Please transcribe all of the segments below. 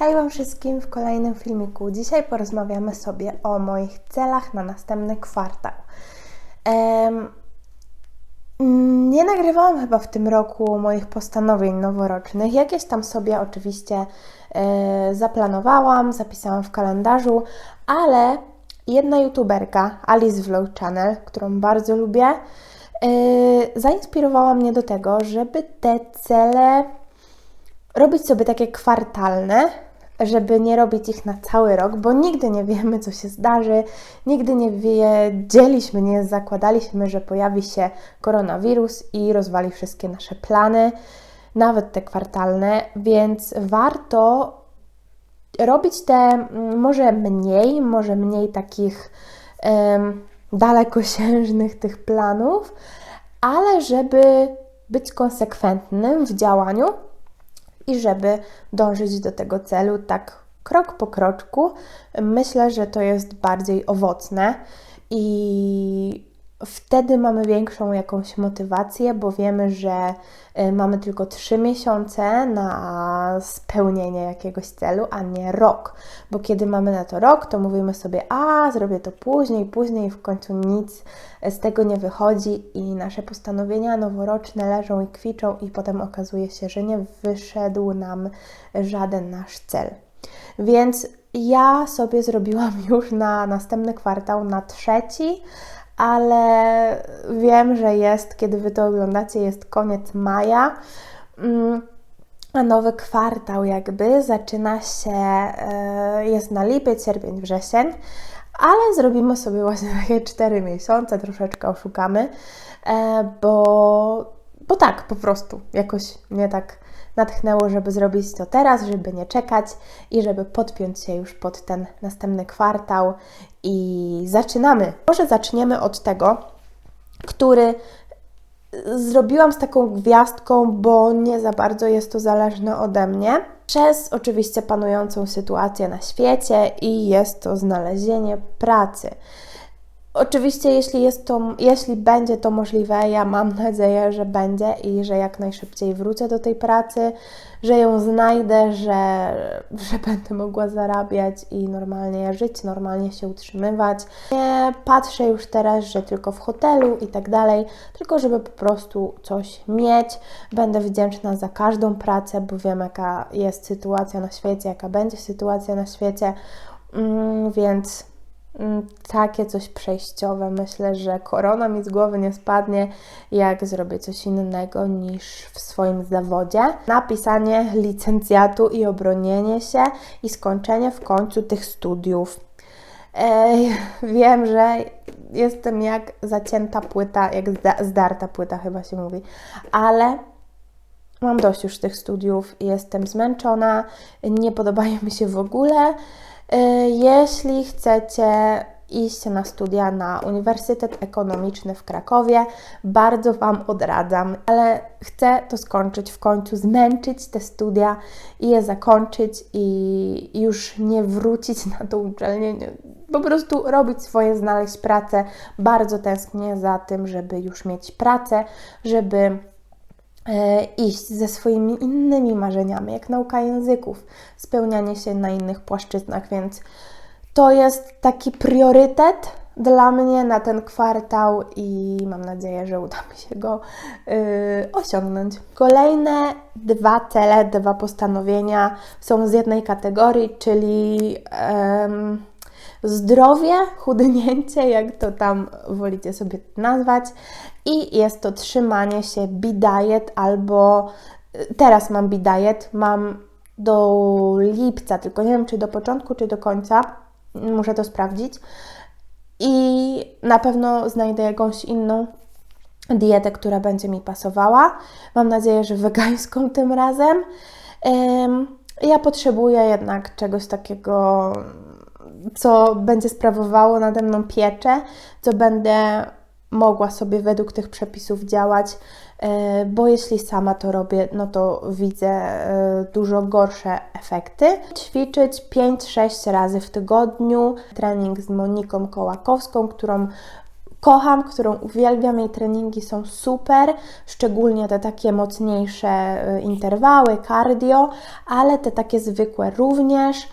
Hej Wam wszystkim w kolejnym filmiku. Dzisiaj porozmawiamy sobie o moich celach na następny kwartał. Mm, nie nagrywałam chyba w tym roku moich postanowień noworocznych. Jakieś tam sobie oczywiście e, zaplanowałam, zapisałam w kalendarzu, ale jedna youtuberka, Alice Vlog Channel, którą bardzo lubię, e, zainspirowała mnie do tego, żeby te cele robić sobie takie kwartalne, żeby nie robić ich na cały rok, bo nigdy nie wiemy, co się zdarzy, nigdy nie wiedzieliśmy, nie zakładaliśmy, że pojawi się koronawirus i rozwali wszystkie nasze plany, nawet te kwartalne, więc warto robić te mm, może mniej, może mniej takich em, dalekosiężnych tych planów, ale żeby być konsekwentnym w działaniu i żeby dążyć do tego celu tak krok po kroczku, myślę, że to jest bardziej owocne i wtedy mamy większą jakąś motywację, bo wiemy, że y, mamy tylko 3 miesiące na spełnienie jakiegoś celu, a nie rok. Bo kiedy mamy na to rok, to mówimy sobie, a zrobię to później, później w końcu nic z tego nie wychodzi i nasze postanowienia noworoczne leżą i kwiczą i potem okazuje się, że nie wyszedł nam żaden nasz cel. Więc ja sobie zrobiłam już na następny kwartał, na trzeci, ale wiem, że jest, kiedy Wy to oglądacie, jest koniec maja. Mm, a nowy kwartał jakby zaczyna się, e, jest na lipiec, sierpień, wrzesień, ale zrobimy sobie właśnie takie 4 miesiące, troszeczkę oszukamy, e, bo, bo tak po prostu jakoś mnie tak natchnęło, żeby zrobić to teraz, żeby nie czekać i żeby podpiąć się już pod ten następny kwartał. I zaczynamy. Może zaczniemy od tego, który zrobiłam z taką gwiazdką, bo nie za bardzo jest to zależne ode mnie. Przez oczywiście panującą sytuację na świecie i jest to znalezienie pracy. Oczywiście, jeśli, jest to, jeśli będzie to możliwe, ja mam nadzieję, że będzie i że jak najszybciej wrócę do tej pracy, że ją znajdę, że, że będę mogła zarabiać i normalnie żyć, normalnie się utrzymywać. Nie patrzę już teraz, że tylko w hotelu i tak dalej, tylko żeby po prostu coś mieć. Będę wdzięczna za każdą pracę, bo wiem, jaka jest sytuacja na świecie, jaka będzie sytuacja na świecie, mm, więc takie coś przejściowe. Myślę, że korona mi z głowy nie spadnie, jak zrobię coś innego niż w swoim zawodzie. Napisanie licencjatu i obronienie się i skończenie w końcu tych studiów. Ej, wiem, że jestem jak zacięta płyta, jak zdarta płyta chyba się mówi, ale mam dość już tych studiów, jestem zmęczona, nie podobają mi się w ogóle. E, jeśli chcecie iść na studia na Uniwersytet Ekonomiczny w Krakowie, bardzo Wam odradzam, ale chcę to skończyć w końcu, zmęczyć te studia i je zakończyć i już nie wrócić na to uczelnię, po prostu robić swoje, znaleźć pracę. Bardzo tęsknię za tym, żeby już mieć pracę, żeby iść ze swoimi innymi marzeniami, jak nauka języków, spełnianie się na innych płaszczyznach, więc to jest taki priorytet dla mnie na ten kwartał i mam nadzieję, że uda mi się go yy, osiągnąć. Kolejne dwa cele, dwa postanowienia są z jednej kategorii, czyli zdrowie, chudnięcie, jak to tam wolicie sobie nazwać, i jest to trzymanie się B-diet albo teraz mam B-diet, mam do lipca, tylko nie wiem czy do początku, czy do końca, muszę to sprawdzić. I na pewno znajdę jakąś inną dietę, która będzie mi pasowała. Mam nadzieję, że wegańską tym razem. Ja potrzebuję jednak czegoś takiego, co będzie sprawowało nade mną pieczę, co będę mogła sobie według tych przepisów działać, e, bo jeśli sama to robię, no to widzę e, dużo gorsze efekty. Ćwiczyć 5-6 razy w tygodniu, trening z Moniką Kołakowską, którą kocham, którą uwielbiam. Jej treningi są super, szczególnie te takie mocniejsze y, interwały, cardio, ale te takie zwykłe również. Y,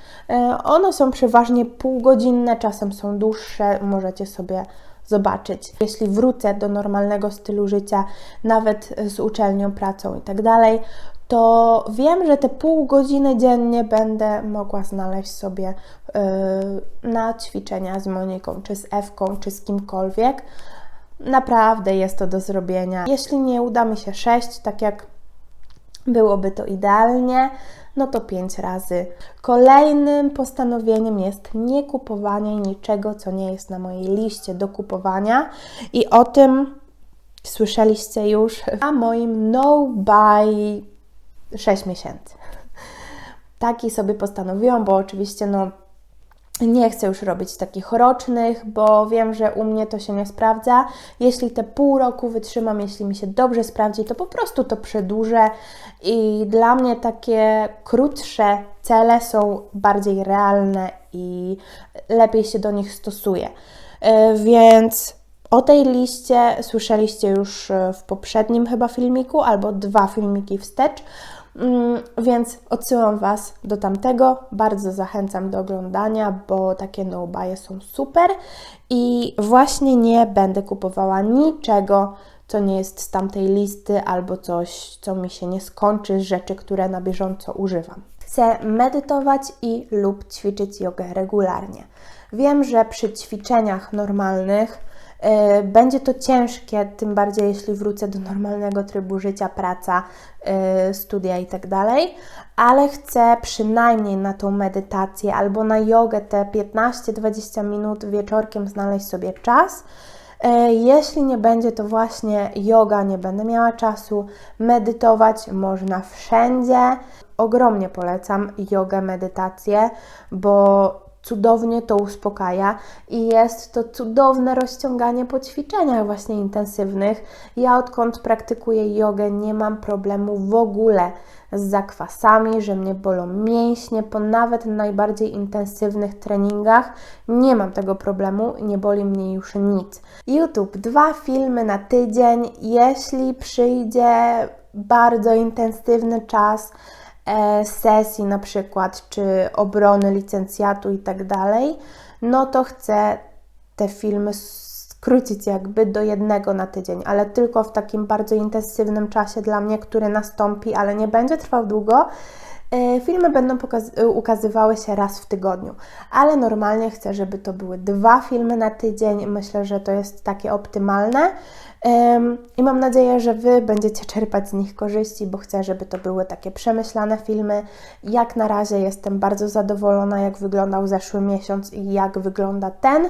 one są przeważnie półgodzinne, czasem są dłuższe, możecie sobie zobaczyć. Jeśli wrócę do normalnego stylu życia, nawet z uczelnią, pracą i tak dalej, to wiem, że te pół godziny dziennie będę mogła znaleźć sobie yy, na ćwiczenia z Moniką, czy z Ewką, czy z kimkolwiek. Naprawdę jest to do zrobienia. Jeśli nie uda mi się sześć, tak jak byłoby to idealnie, no to pięć razy. Kolejnym postanowieniem jest nie kupowanie niczego, co nie jest na mojej liście do kupowania i o tym słyszeliście już na moim no buy 6 miesięcy. Taki sobie postanowiłam, bo oczywiście no nie chcę już robić takich rocznych, bo wiem, że u mnie to się nie sprawdza. Jeśli te pół roku wytrzymam, jeśli mi się dobrze sprawdzi, to po prostu to przedłużę i dla mnie takie krótsze cele są bardziej realne i lepiej się do nich stosuję. E, więc o tej liście słyszeliście już w poprzednim chyba filmiku, albo dwa filmiki wstecz. Mm, więc odsyłam Was do tamtego. Bardzo zachęcam do oglądania, bo takie no są super i właśnie nie będę kupowała niczego, co nie jest z tamtej listy albo coś, co mi się nie skończy rzeczy, które na bieżąco używam. Chcę medytować i lub ćwiczyć jogę regularnie. Wiem, że przy ćwiczeniach normalnych będzie to ciężkie, tym bardziej jeśli wrócę do normalnego trybu życia, praca, e, studia itd., tak ale chcę przynajmniej na tą medytację albo na jogę te 15-20 minut wieczorkiem znaleźć sobie czas. E, jeśli nie będzie to właśnie yoga, nie będę miała czasu, medytować można wszędzie. Ogromnie polecam jogę, medytację, bo cudownie to uspokaja i jest to cudowne rozciąganie po ćwiczeniach właśnie intensywnych. Ja odkąd praktykuję jogę nie mam problemu w ogóle z zakwasami, że mnie bolą mięśnie, po nawet najbardziej intensywnych treningach nie mam tego problemu, nie boli mnie już nic. YouTube, dwa filmy na tydzień, jeśli przyjdzie bardzo intensywny czas, sesji na przykład, czy obrony licencjatu i tak dalej, no to chcę te filmy skrócić jakby do jednego na tydzień, ale tylko w takim bardzo intensywnym czasie dla mnie, który nastąpi, ale nie będzie trwał długo. E, filmy będą ukazywały się raz w tygodniu, ale normalnie chcę, żeby to były dwa filmy na tydzień. Myślę, że to jest takie optymalne. I mam nadzieję, że Wy będziecie czerpać z nich korzyści, bo chcę, żeby to były takie przemyślane filmy. Jak na razie jestem bardzo zadowolona, jak wyglądał zeszły miesiąc i jak wygląda ten.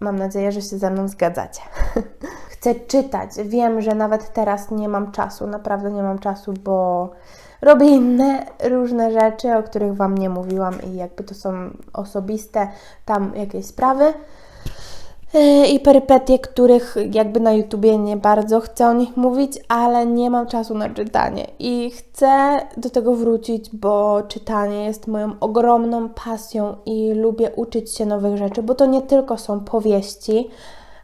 Mam nadzieję, że się ze mną zgadzacie. Chcę czytać. Wiem, że nawet teraz nie mam czasu, naprawdę nie mam czasu, bo robię inne różne rzeczy, o których Wam nie mówiłam i jakby to są osobiste tam jakieś sprawy. E, i perypetie, których jakby na YouTubie nie bardzo chcę o nich mówić, ale nie mam czasu na czytanie i chcę do tego wrócić, bo czytanie jest moją ogromną pasją i lubię uczyć się nowych rzeczy, bo to nie tylko są powieści,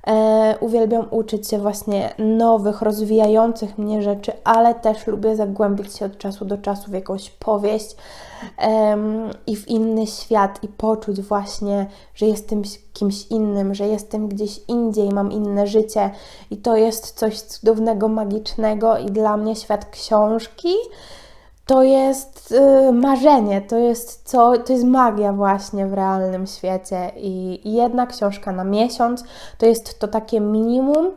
E, uwielbiam uczyć się właśnie nowych, rozwijających mnie rzeczy, ale też lubię zagłębić się od czasu do czasu w jakąś powieść i w inny świat i poczuć właśnie, że jestem kimś innym, że jestem gdzieś indziej, mam inne życie. I to jest coś cudownego, magicznego i dla mnie świat książki to jest y, marzenie, to jest, co, to jest magia właśnie w realnym świecie i jedna książka na miesiąc to jest to takie minimum.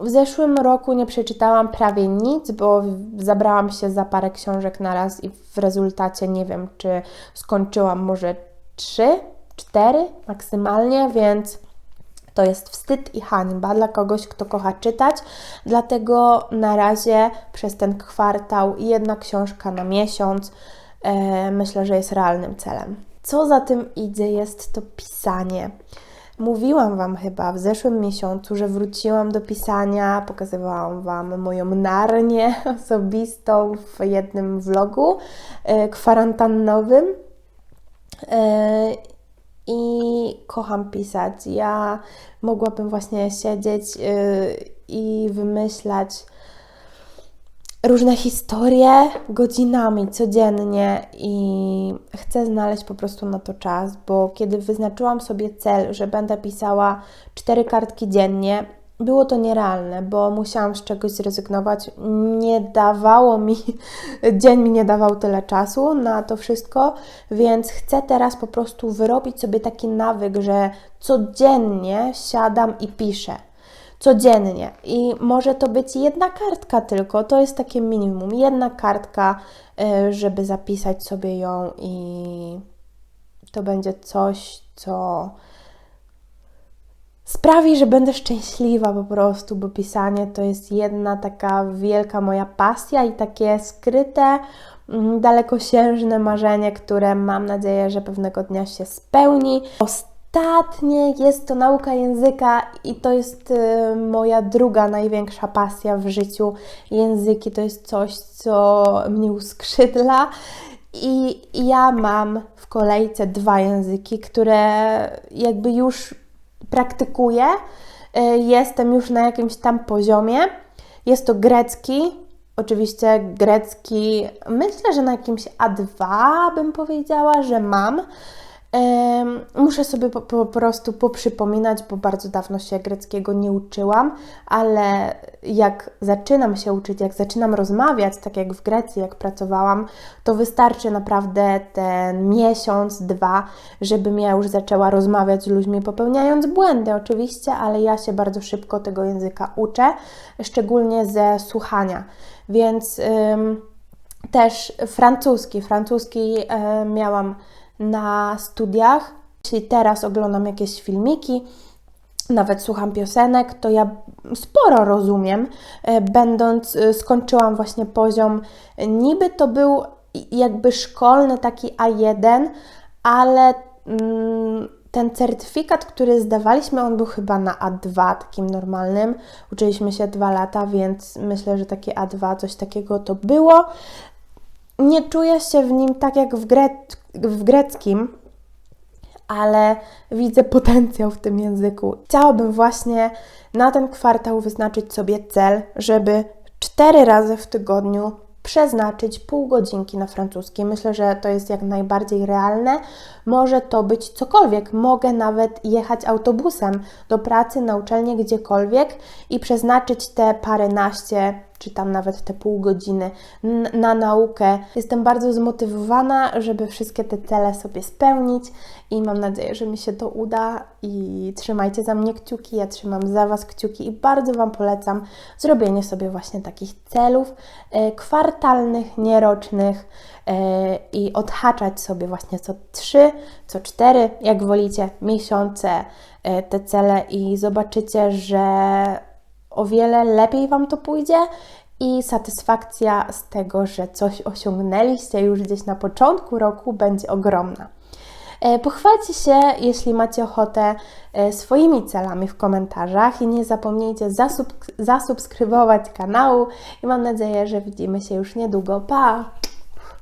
W zeszłym roku nie przeczytałam prawie nic, bo zabrałam się za parę książek na raz i w rezultacie nie wiem, czy skończyłam może trzy, cztery maksymalnie, więc to jest wstyd i hańba dla kogoś, kto kocha czytać. Dlatego na razie przez ten kwartał jedna książka na miesiąc e, myślę, że jest realnym celem. Co za tym idzie, jest to pisanie. Mówiłam Wam chyba w zeszłym miesiącu, że wróciłam do pisania, pokazywałam Wam moją narnię osobistą w jednym vlogu e, kwarantannowym. I kocham pisać. Ja mogłabym właśnie siedzieć yy, i wymyślać różne historie godzinami, codziennie i chcę znaleźć po prostu na to czas, bo kiedy wyznaczyłam sobie cel, że będę pisała cztery kartki dziennie, było to nierealne, bo musiałam z czegoś zrezygnować. Nie dawało mi, dzień mi nie dawał tyle czasu na to wszystko, więc chcę teraz po prostu wyrobić sobie taki nawyk, że codziennie siadam i piszę codziennie. I może to być jedna kartka tylko, to jest takie minimum. Jedna kartka, y, żeby zapisać sobie ją i to będzie coś, co sprawi, że będę szczęśliwa po prostu, bo pisanie to jest jedna taka wielka moja pasja i takie skryte, mm, dalekosiężne marzenie, które mam nadzieję, że pewnego dnia się spełni. Ostatnie jest to nauka języka i to jest y, moja druga największa pasja w życiu. Języki to jest coś, co mnie uskrzydla. I ja mam w kolejce dwa języki, które jakby już praktykuję. Y, jestem już na jakimś tam poziomie. Jest to grecki. Oczywiście grecki, myślę, że na jakimś A2 bym powiedziała, że mam. Muszę sobie po, po, prostu poprzypominać, bo bardzo dawno się greckiego nie uczyłam, ale jak zaczynam się uczyć, jak zaczynam rozmawiać, tak jak w Grecji, jak pracowałam, to wystarczy naprawdę ten miesiąc, dwa, żebym ja już zaczęła rozmawiać z ludźmi, popełniając błędy oczywiście, ale ja się bardzo szybko tego języka uczę, szczególnie ze słuchania. Więc ym, też francuski. Francuski y, miałam na studiach, jeśli teraz oglądam jakieś filmiki, nawet słucham piosenek, to ja sporo rozumiem, e, będąc, e, skończyłam właśnie poziom, niby to był jakby szkolny taki A1, ale mm, ten certyfikat, który zdawaliśmy, on był chyba na A2, takim normalnym. Uczyliśmy się dwa lata, więc myślę, że takie A2, coś takiego to było. Nie czuję się w nim tak jak w, w greckim, ale widzę potencjał w tym języku. Chciałabym właśnie na ten kwartał wyznaczyć sobie cel, żeby cztery razy w tygodniu przeznaczyć pół godzinki na francuski. Myślę, że to jest jak najbardziej realne. Może to być cokolwiek. Mogę nawet jechać autobusem do pracy, na uczelnię, gdziekolwiek i przeznaczyć te paręnaście czy tam nawet te pół godziny na naukę. Jestem bardzo zmotywowana, żeby wszystkie te cele sobie spełnić i mam nadzieję, że mi się to uda i trzymajcie za mnie kciuki, ja trzymam za Was kciuki i bardzo Wam polecam zrobienie sobie właśnie takich celów e, kwartalnych, nierocznych e, i odhaczać sobie właśnie co trzy, co cztery, jak wolicie, miesiące e, te cele i zobaczycie, że o wiele lepiej Wam to pójdzie i satysfakcja z tego, że coś osiągnęliście już gdzieś na początku roku, będzie ogromna. E, pochwalcie się, jeśli macie ochotę, e, swoimi celami w komentarzach i nie zapomnijcie zasub zasubskrybować kanału i mam nadzieję, że widzimy się już niedługo. Pa!